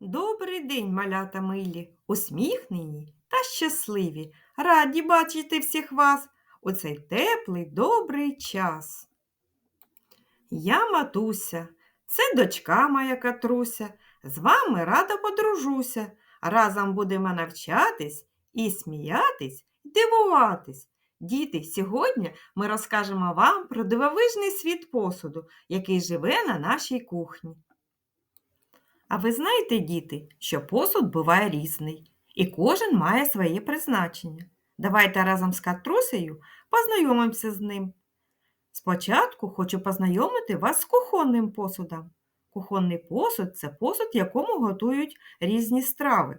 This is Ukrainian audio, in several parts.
Добрий день, малята милі, усміхнені та щасливі. Раді бачити всіх вас у цей теплий добрий час. Я матуся, це дочка моя Катруся. З вами рада подружуся. Разом будемо навчатись і сміятись, і дивуватись. Діти, сьогодні ми розкажемо вам про дивовижний світ посуду, який живе на нашій кухні. А ви знаєте, діти, що посуд буває різний, і кожен має своє призначення. Давайте разом з Катрусею познайомимося з ним. Спочатку хочу познайомити вас з кухонним посудом. Кухонний посуд це посуд, якому готують різні страви.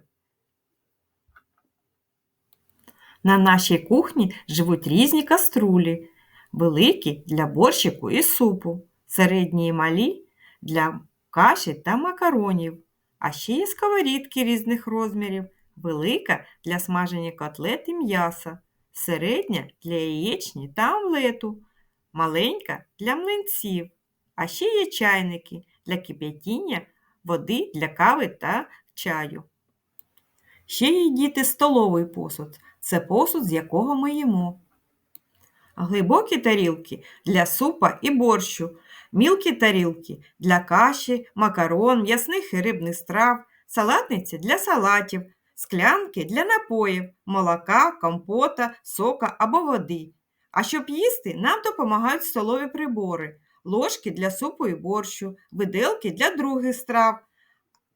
На нашій кухні живуть різні каструлі, великі для борщику і супу, середні і малі для каші та макаронів, а ще є сковорідки різних розмірів, велика для смаження котлет і м'яса, середня для яєчні та омлету, маленька для млинців, а ще є чайники для кип'ятіння води для кави та чаю. Ще є діти столовий посуд. Це посуд, з якого ми їмо. Глибокі тарілки для супа і борщу, мілкі тарілки для каші, макарон, м'ясних і рибних страв, салатниці для салатів, склянки для напоїв, молока, компота, сока або води. А щоб їсти, нам допомагають столові прибори, ложки для супу і борщу, виделки для других страв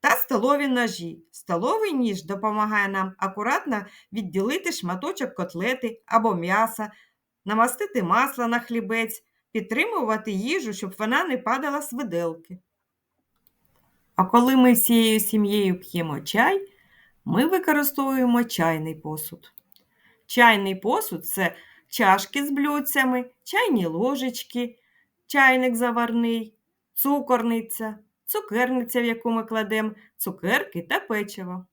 та столові ножі. Столовий ніж допомагає нам акуратно відділити шматочок котлети або м'яса, намастити масло на хлібець, підтримувати їжу, щоб вона не падала з виделки. А коли ми всією сім'єю п'ємо чай, ми використовуємо чайний посуд. Чайний посуд це чашки з блюдцями, чайні ложечки, чайник заварний, цукорниця, цукерниця, в яку ми кладемо цукерки та печиво.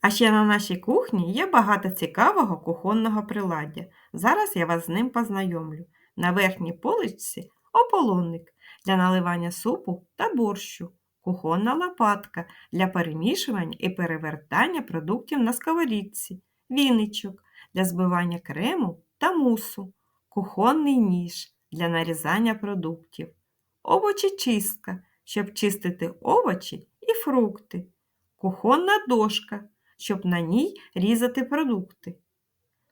А ще на нашій кухні є багато цікавого кухонного приладдя. Зараз я вас з ним познайомлю. На верхній поличці ополонник для наливання супу та борщу, кухонна лопатка для перемішування і перевертання продуктів на сковорідці, віничок для збивання крему та мусу, кухонний ніж для нарізання продуктів, овочечистка, щоб чистити овочі і фрукти, кухонна дошка, щоб на ній різати продукти.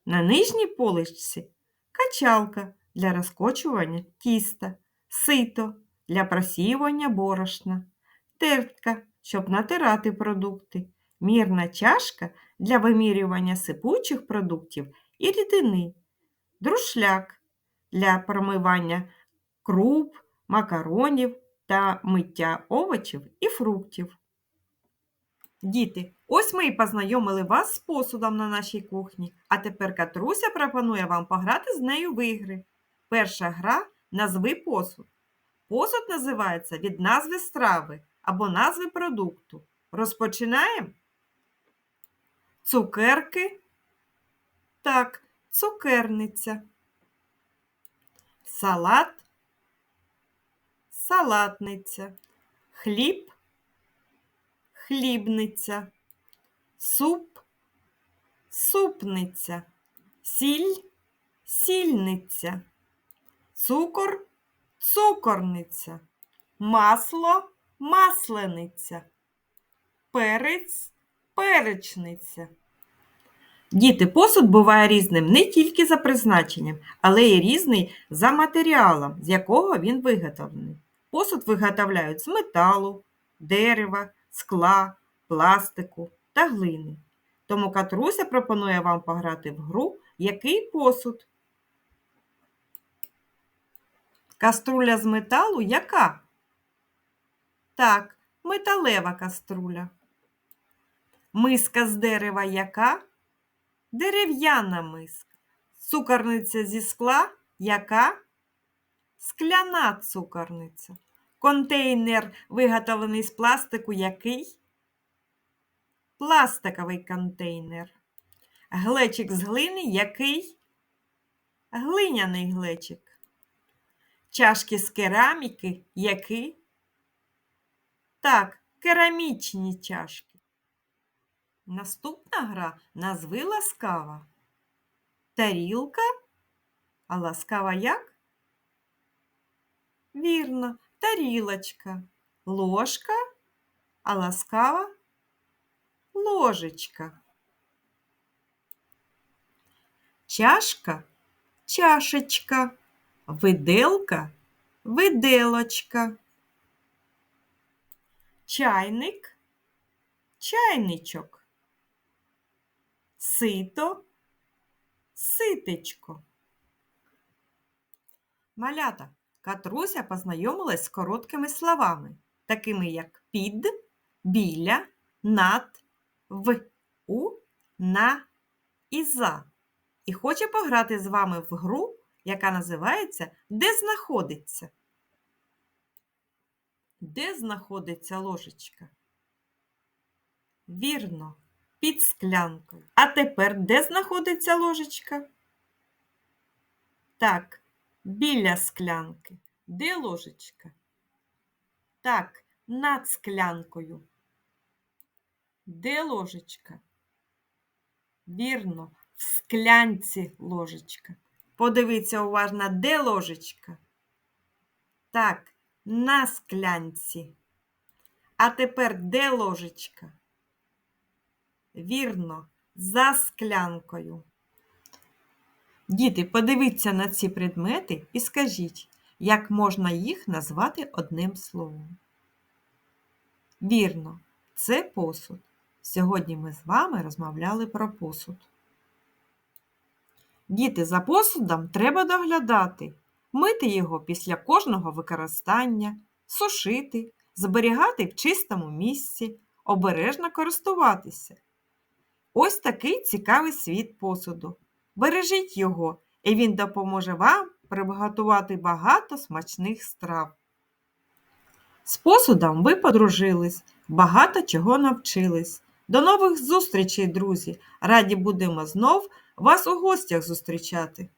На нижній поличці качалка для розкочування тіста, сито для просіювання борошна, тертка, щоб натирати продукти, мірна чашка для вимірювання сипучих продуктів і рідини, друшляк для промивання круп, макаронів та миття овочів і фруктів. Діти, ось ми і познайомили вас з посудом на нашій кухні, а тепер Катруся пропонує вам пограти з нею в ігри. Перша гра назви посуд. Посуд називається від назви страви або назви продукту. Розпочинаємо. Цукерки. Так, цукерниця. Салат. Салатниця. Хліб хлібниця, суп, супниця, сіль, сільниця, цукор, цукорниця, масло, маслениця, перець, перечниця. Діти, посуд буває різним не тільки за призначенням, але й різний за матеріалом, з якого він виготовлений. Посуд виготовляють з металу, дерева, скла, пластику та глини. Тому Катруся пропонує вам пограти в гру Який посуд? Каструля з металу яка? Так, металева каструля. Миска з дерева яка? Дерев'яна миска. Цукорниця зі скла яка? Скляна цукорниця. Контейнер, виготовлений з пластику, який? Пластиковий контейнер. Глечик з глини який? Глиняний глечик. Чашки з кераміки який? Так, керамічні чашки. Наступна гра назви ласкава. Тарілка, а ласкава як? Вірно, тарілочка, ложка, а ласкава ложечка. Чашка, чашечка, виделка, виделочка. Чайник, чайничок. Сито, ситечко. Малята, Катруся познайомилась з короткими словами, такими як під, біля, над, в, у, на і за. І хоче пограти з вами в гру, яка називається Де знаходиться? Де знаходиться ложечка? Вірно, під склянкою. А тепер де знаходиться ложечка? Так, біля склянки. Де ложечка? Так, над склянкою. Де ложечка? Вірно, в склянці ложечка. Подивіться уважно, де ложечка? Так, на склянці. А тепер де ложечка? Вірно, за склянкою. Діти, подивіться на ці предмети і скажіть, як можна їх назвати одним словом. Вірно, це посуд. Сьогодні ми з вами розмовляли про посуд. Діти, за посудом треба доглядати, мити його після кожного використання, сушити, зберігати в чистому місці, обережно користуватися. Ось такий цікавий світ посуду. Бережіть його, і він допоможе вам приготувати багато смачних страв. З посудом ви подружились, багато чого навчились. До нових зустрічей, друзі! Раді будемо знов вас у гостях зустрічати.